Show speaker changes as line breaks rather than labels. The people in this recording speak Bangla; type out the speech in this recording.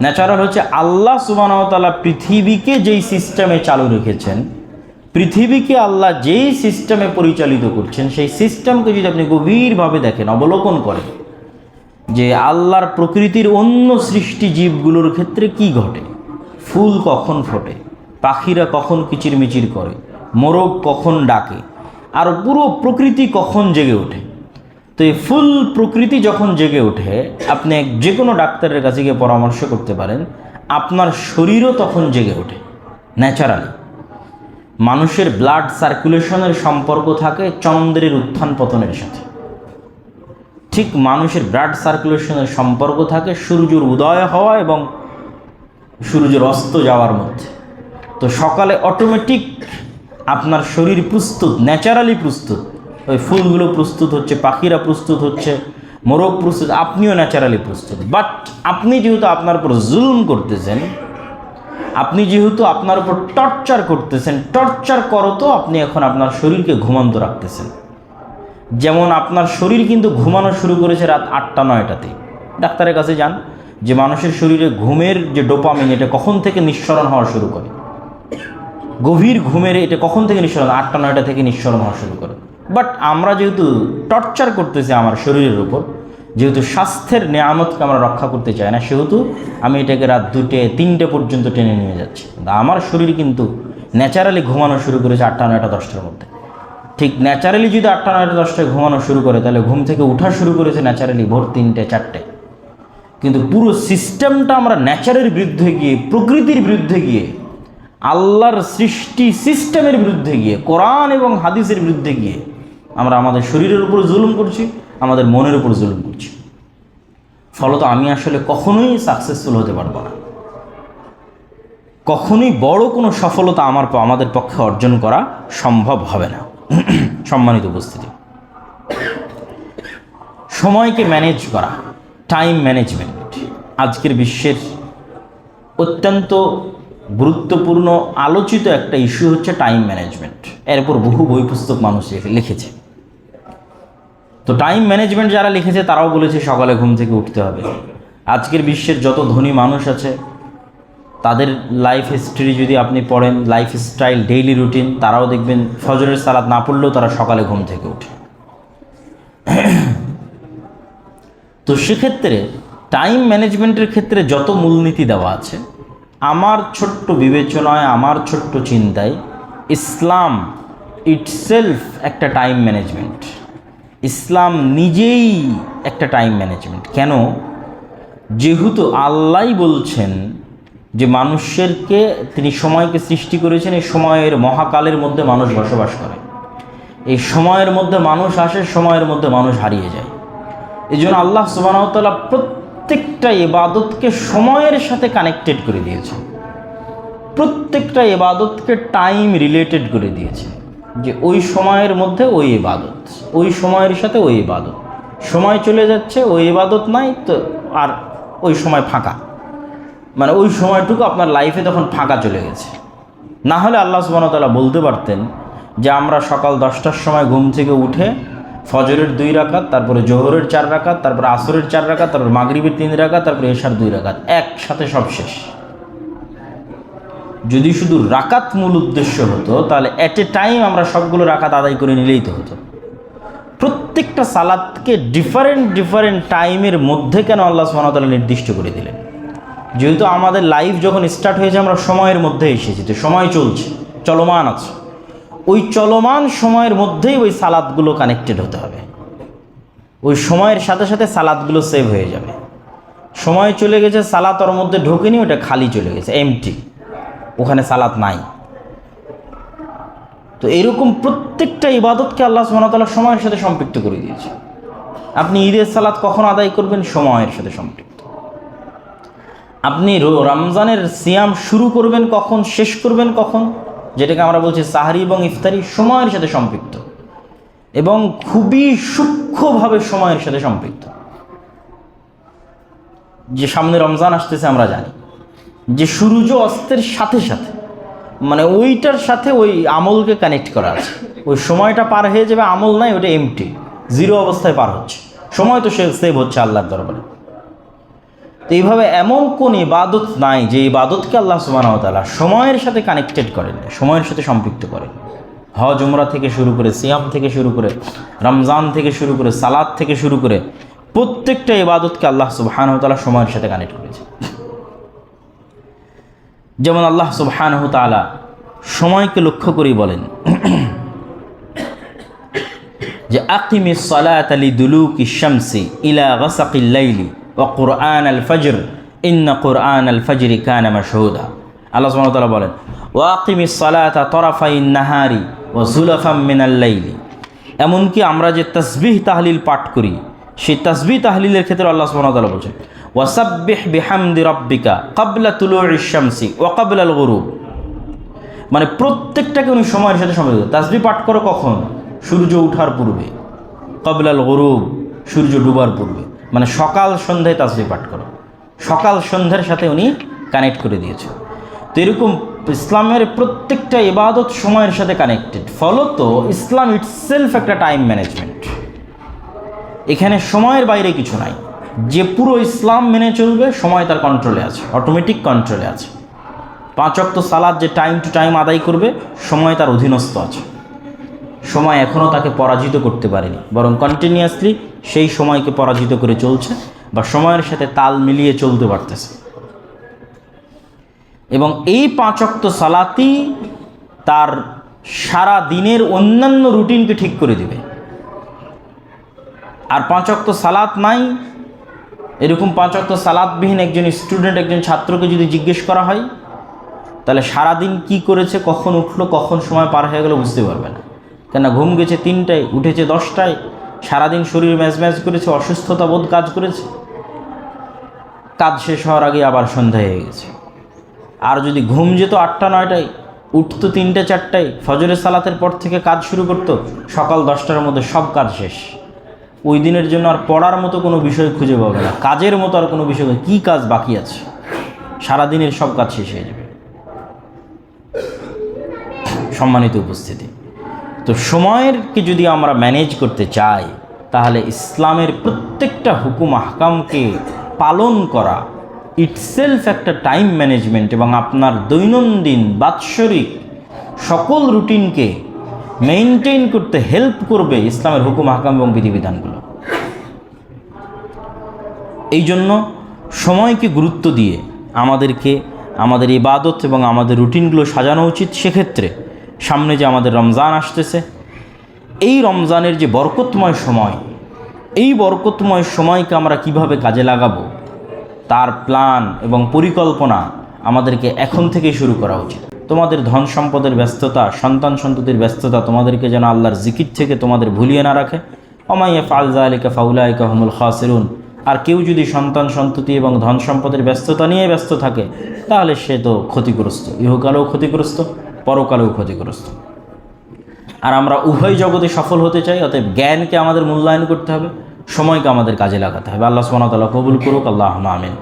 ন্যাচারাল হচ্ছে আল্লাহ সুবানতালা পৃথিবীকে যেই সিস্টেমে চালু রেখেছেন, পৃথিবীকে আল্লাহ যেই সিস্টেমে পরিচালিত করছেন, সেই সিস্টেমকে যদি আপনি গভীরভাবে দেখেন, অবলোকন করেন, যে আল্লাহর প্রকৃতির অন্য সৃষ্টি জীবগুলোর ক্ষেত্রে কি ঘটে? ফুল কখন ফোটে? পাখিরা কখন কিচিরমিচির করে? মোরগ কখন ডাকে? আর পুরো প্রকৃতি কখন জেগে ওঠে? তো এই ফুল প্রকৃতি যখন জেগে ওঠে, আপনি এক যে কোনো ডাক্তারের কাছে গিয়ে পরামর্শ করতে পারেন, আপনার শরীরও তখন জেগে ওঠে ন্যাচারালি মানুষের ব্লাড সার্কুলেশনের সম্পর্ক থাকে চন্দ্রের উত্থান পতনের সাথে। ঠিক মানুষের ব্লাড সার্কুলেশনের সম্পর্ক থাকে সূর্যের উদয় হওয়া এবং সূর্যের অস্ত যাওয়ার মধ্যে। তো সকালে অটোমেটিক আপনার শরীর প্রস্তুত ন্যাচারালি প্রস্তুত। ওই ফুলগুলো প্রস্তুত হচ্ছে, পাখিরা প্রস্তুত হচ্ছে, মোরগ প্রস্তুত, আপনিও ন্যাচারালি প্রস্তুত। বাট আপনি যেহেতু আপনার উপর জুলুম করতেছেন, আপনি যেহেতু আপনার উপর টর্চার করতেছেন টর্চার করো তো আপনি এখন আপনার শরীরকে ঘুমান্ত রাখতেছেন। যেমন আপনার শরীর কিন্তু ঘুমানো শুরু করেছে রাত আটটা নয়টাতে ডাক্তারের কাছে যান, যে মানুষের শরীরে ঘুমের যে ডোপামিন এটা কখন থেকে নিঃসরণ হওয়া শুরু করে? গভীর ঘুমের এটা কখন থেকে নিঃসরণ? আটটা, নয়টা থেকে নিঃসরণ হওয়া শুরু করে। বাট আমরা যেহেতু টর্চার করতেছি আমার শরীরের উপর, যেহেতু স্বাস্থ্যের নিয়ামতকে আমরা রক্ষা করতে চাই না, সেহেতু আমি এটাকে রাত দুটে, তিনটে পর্যন্ত টেনে নিয়ে যাচ্ছি। আমার শরীর কিন্তু ন্যাচারালি ঘুমানো শুরু করেছে আটটা, নয়টা, দশটার মধ্যে। ঠিক ন্যাচারালি যদি আটটা, নয়টা, দশটায় ঘুমানো শুরু করে, তাহলে ঘুম থেকে উঠা শুরু করেছে ন্যাচারালি ভোর তিনটে, চারটে। কিন্তু পুরো সিস্টেমটা আমরা ন্যাচারের বিরুদ্ধে গিয়ে, প্রকৃতির বিরুদ্ধে গিয়ে, আল্লাহর সৃষ্টি সিস্টেমের বিরুদ্ধে গিয়ে, কোরআন এবং হাদিসের বিরুদ্ধে গিয়ে আমরা আমাদের শরীরের উপর জুলুম করছি, আমাদের মনের উপর জুলুম করছি। ফলত আমি আসলে কখনোই সাকসেসফুল হতে পারব না। কখনোই বড় কোনো সফলতা আমার আমাদের পক্ষে অর্জন করা সম্ভব হবে না। সম্মানিত উপস্থিতি। সময়কে ম্যানেজ করা টাইম ম্যানেজমেন্ট আজকের বিশ্বের অত্যন্ত গুরুত্বপূর্ণ, আলোচিত একটা ইস্যু হচ্ছে টাইম ম্যানেজমেন্ট এর উপর বহু বই পুস্তক মানুষ লিখেছে। তো টাইম ম্যানেজমেন্ট যারা লিখেছে, তারাও বলেছে সকালে ঘুম থেকে উঠতে হবে। আজকের বিশ্বের যত ধনী মানুষ আছে, তাদের লাইফ হিস্ট্রি যদি আপনি পড়েন লাইফ স্টাইল ডেইলি রুটিন তারাও দেখবেন ফজরের সালাদ না পড়লেও তারা সকালে ঘুম থেকে ওঠে। তো সেক্ষেত্রে টাইম ম্যানেজমেন্টের ক্ষেত্রে যত মূলনীতি দেওয়া আছে, আমার ছোট্ট বিবেচনায়, আমার ছোট্ট চিন্তায়, ইসলাম ইটসেলফ একটা টাইম ম্যানেজমেন্ট ইসলাম নিজেই একটা টাইম ম্যানেজমেন্ট কেন? যেহেতু আল্লাহ বলছেন যে মানুষেরকে, তিনি সময়কে সৃষ্টি করেছেন, এই সময়ের মহাকালের মধ্যে মানুষ বসবাস করে। এই সময়ের মধ্যে মানুষ আসে, সময়ের মধ্যে মানুষ হারিয়ে যায়। এই জন্য আল্লাহ সুবাহতাল্লাহ প্রত্যেকটা এবাদতকে সময়ের সাথে কানেক্টেড করে দিয়েছে প্রত্যেকটা এবাদতকে টাইম রিলেটেড করে দিয়েছে যে ওই সময়ের মধ্যে ওই ইবাদত, ওই সময়ের সাথে ওই ইবাদত। সময় চলে যাচ্ছে, ওই ইবাদত নাই তো আর ওই সময় ফাঁকা। মানে ওই সময়টুকু আপনার লাইফে তখন ফাঁকা চলে গেছে। না হলে আল্লাহ সুবাহতাল্লাহ বলতে পারতেন যে আমরা সকাল দশটার সময় ঘুম থেকে উঠে ফজরের দুই রাকাত, তারপরে জোহরের চার রাকাত, তারপরে আসরের চার রাকাত, তারপরে মাগরিবের তিন রাকাত, তারপরে এশার দুই রাকাত একসাথে সব শেষ। যদি শুধু রাকাত মূল উদ্দেশ্য হতো, তাহলে অ্যাট এ টাইম আমরা সবগুলো রাকাত আদায় করে নিলেই তো হতো। প্রত্যেকটা সালাদকে ডিফারেন্ট ডিফারেন্ট টাইমের মধ্যে কেন আল্লাহ সুবাহতাল্লাহ নির্দিষ্ট করে দিলেন? যেহেতু আমাদের লাইফ যখন স্টার্ট হয়েছে, আমরা সময়ের মধ্যে এসেছি, তো সময় চলছে, চলমান আছে। ওই চলমান সময়ের মধ্যেই ওই সালাদগুলো কানেক্টেড হতে হবে। ওই সময়ের সাথে সাথে সালাদগুলো সেভ হয়ে যাবে। সময় চলে গেছে, সালাত ওর মধ্যে ঢোকেনি, ওটা খালি চলে গেছে এমটি ওখানে সালাত নাই। তো এরকম প্রত্যেকটা ইবাদতকে আল্লাহ সুবহানাহু সময়ের সাথে সম্পৃক্ত করে দিয়েছে। আপনি ঈদের সালাত কখন আদায় করবেন? সময়ের সাথে সম্পৃক্ত। আপনি রমজানের সিয়াম শুরু করবেন কখন? শেষ করবেন কখন? যেটাকে আমরা বলছি সাহারি এবং ইফতারি সময়ের সাথে সম্পৃক্ত। এবং খুবই সূক্ষ্মভাবে সময়ের সাথে সম্পৃক্ত। যে সামনে রমজান আসতেছে আমরা জানি। যে সূর্য অস্তের সাথে সাথে মানে ওইটার সাথে ওই আমলকে কানেক্ট করা আছে। ওই সময়টা পার হয়ে যাবে, আমল নাই ওটা এমটি জিরো অবস্থায় পার হচ্ছে। সময় তো সে সেভ হচ্ছে আল্লাহর দরবারে। তো এইভাবে এমন কোন ইবাদত নাই যে ইবাদতকে আল্লাহ সুবাহতালা সময়ের সাথে কানেক্টেড করেন সময়ের সাথে সম্পৃক্ত করেন হজ, উমরা থেকে শুরু করে, সিয়াম থেকে শুরু করে, রমজান থেকে শুরু করে সালাদ থেকে শুরু করে, প্রত্যেকটা ইবাদতকে আল্লাহ সুবাহানতালা সময়ের সাথে কানেক্ট করেছে। যেমন আল্লাহ সুবহানহ তাআলা সময়কে লক্ষ্য করে বলেন যে আকিমি সালাত আলি দুলুকি শামসি ইলা গাসাকিল লাইলি ও কোরআন আল ফজর ইন্না কোরআন আল ফজরি কানা মাশহুদা। আল্লাহ সুবহানাহু ওয়া তাআলা বলেন, ওয়া আকিমি সালাতা তরাফাই নাহারি ও জুলাফাম মিনাল লাইলি। এমনকি আমরা যে তসবিহ তাহলিল পাঠ করি, সেই তসবিহ তাহলিলের ক্ষেত্রে আল্লাহ সুবহানাহু ওয়া তাআলা বলছেন ওয়াসাব্বিহ বিহামদি রাব্বিকা ক্বাবলা তুলুইশ শামসি ওয়া ক্বাবলা আল গুরুব। মানে প্রত্যেকটাকে উনি সময়ের সাথে সময় তাসবি পাঠ করো কখন? সূর্য ওঠার পূর্বে। কবলাল গরুব, সূর্য ডুবার পূর্বে। মানে সকাল সন্ধ্যায় তাসবি পাঠ করো। সকাল সন্ধ্যার সাথে উনি কানেক্ট করে দিয়েছে তো এরকম ইসলামের প্রত্যেকটা ইবাদত সময়ের সাথে কানেক্টেড ফলত ইসলাম ইটসেলফ একটা টাইম ম্যানেজমেন্ট এখানে সময়ের বাইরে কিছু নাই। যে পুরো ইসলাম মেনে চলবে, সময় তার কন্ট্রোলে আছে অটোমেটিক কন্ট্রোলে আছে। পাঁচ অক্ত সালাদ যে টাইম টু টাইম আদায় করবে, সময় তার অধীনস্থ আছে। সময় এখনও তাকে পরাজিত করতে পারেনি, বরং কন্টিনিউয়াসলি সেই সময়কে পরাজিত করে চলছে বা সময়ের সাথে তাল মিলিয়ে চলতে পারতেছে। এবং এই পাঁচ অক্ত সালাতই তার সারা দিনের অন্যান্য রুটিনকে ঠিক করে দিবে। আর পাঁচ অক্ত সালাত নাই এরকম পাঁচ অক্ত সালাদবিহীন একজন স্টুডেন্ট একজন ছাত্রকে যদি জিজ্ঞেস করা হয়, তাহলে সারাদিন কি করেছে, কখন উঠল, কখন সময় পার হয়ে গেলো বুঝতে পারবে না। কেন ঘুম গেছে তিনটায়, উঠেছে দশটায়, সারাদিন শরীর ম্যাচ ম্যাচ করেছে, অসুস্থতা বোধ কাজ করেছে। কাজ শেষ হওয়ার আগে আবার সন্ধ্যা হয়ে গেছে। আর যদি ঘুম যেত আটটা, নয়টায়, উঠতো তিনটে, চারটায়, ফজরের সালাতের পর থেকে কাজ শুরু করতো, সকাল দশটার মধ্যে সব কাজ শেষ। ওই দিনের জন্য আর পড়ার মতো কোনো বিষয় খুঁজে পাবে না। কাজের মতো আর কোনো বিষয় কী কাজ বাকি আছে? সারাদিনের সব কাজ শেষ হয়ে যাবে। সম্মানিত উপস্থিতি। তো সময়েরকে যদি আমরা ম্যানেজ করতে চাই, তাহলে ইসলামের প্রত্যেকটা হুকুম, আহকামকে পালন করা ইটসেলফ একটা টাইম ম্যানেজমেন্ট এবং আপনার দৈনন্দিন, বাৎসরিক সকল রুটিনকে মেনটেন করতে হেল্প করবে ইসলামের হুকুম, আহকাম এবং বিধিবিধানগুলো। এই জন্য সময়কে গুরুত্ব দিয়ে আমাদেরকে আমাদের ইবাদত এবং আমাদের রুটিনগুলো সাজানো উচিত। সেক্ষেত্রে সামনে যে আমাদের রমজান আসতেছে, এই রমজানের যে বরকতময় সময়, এই বরকতময় সময়কে আমরা কীভাবে কাজে লাগাবো, তার প্ল্যান এবং পরিকল্পনা আমাদেরকে এখন থেকেই শুরু করা উচিত। তোমাদের ধন সম্পদের ব্যস্ততা, সন্তান সন্ততির ব্যস্ততা তোমাদেরকে যেন আল্লাহর জিকির থেকে তোমাদের ভুলিয়ে না রাখে। অমাইয়া ফালজা আলিকা ফাউলাইকা হমুল খাসিরুন। আর কেউ যদি সন্তান, সন্ততি এবং ধন সম্পদের ব্যস্ততা নিয়ে ব্যস্ত থাকে, তাহলে সে তো ক্ষতিগ্রস্ত, ইহকালেও ক্ষতিগ্রস্ত, পরকালেও ক্ষতিগ্রস্ত। আর আমরা উভয় জগতে সফল হতে চাই, অতএব জ্ঞানকে আমাদের মূল্যায়ন করতে হবে, সময়কে আমাদের কাজে লাগাতে হবে। আল্লাহ ওয়া কবুল করুক আল্লাহ আমিন।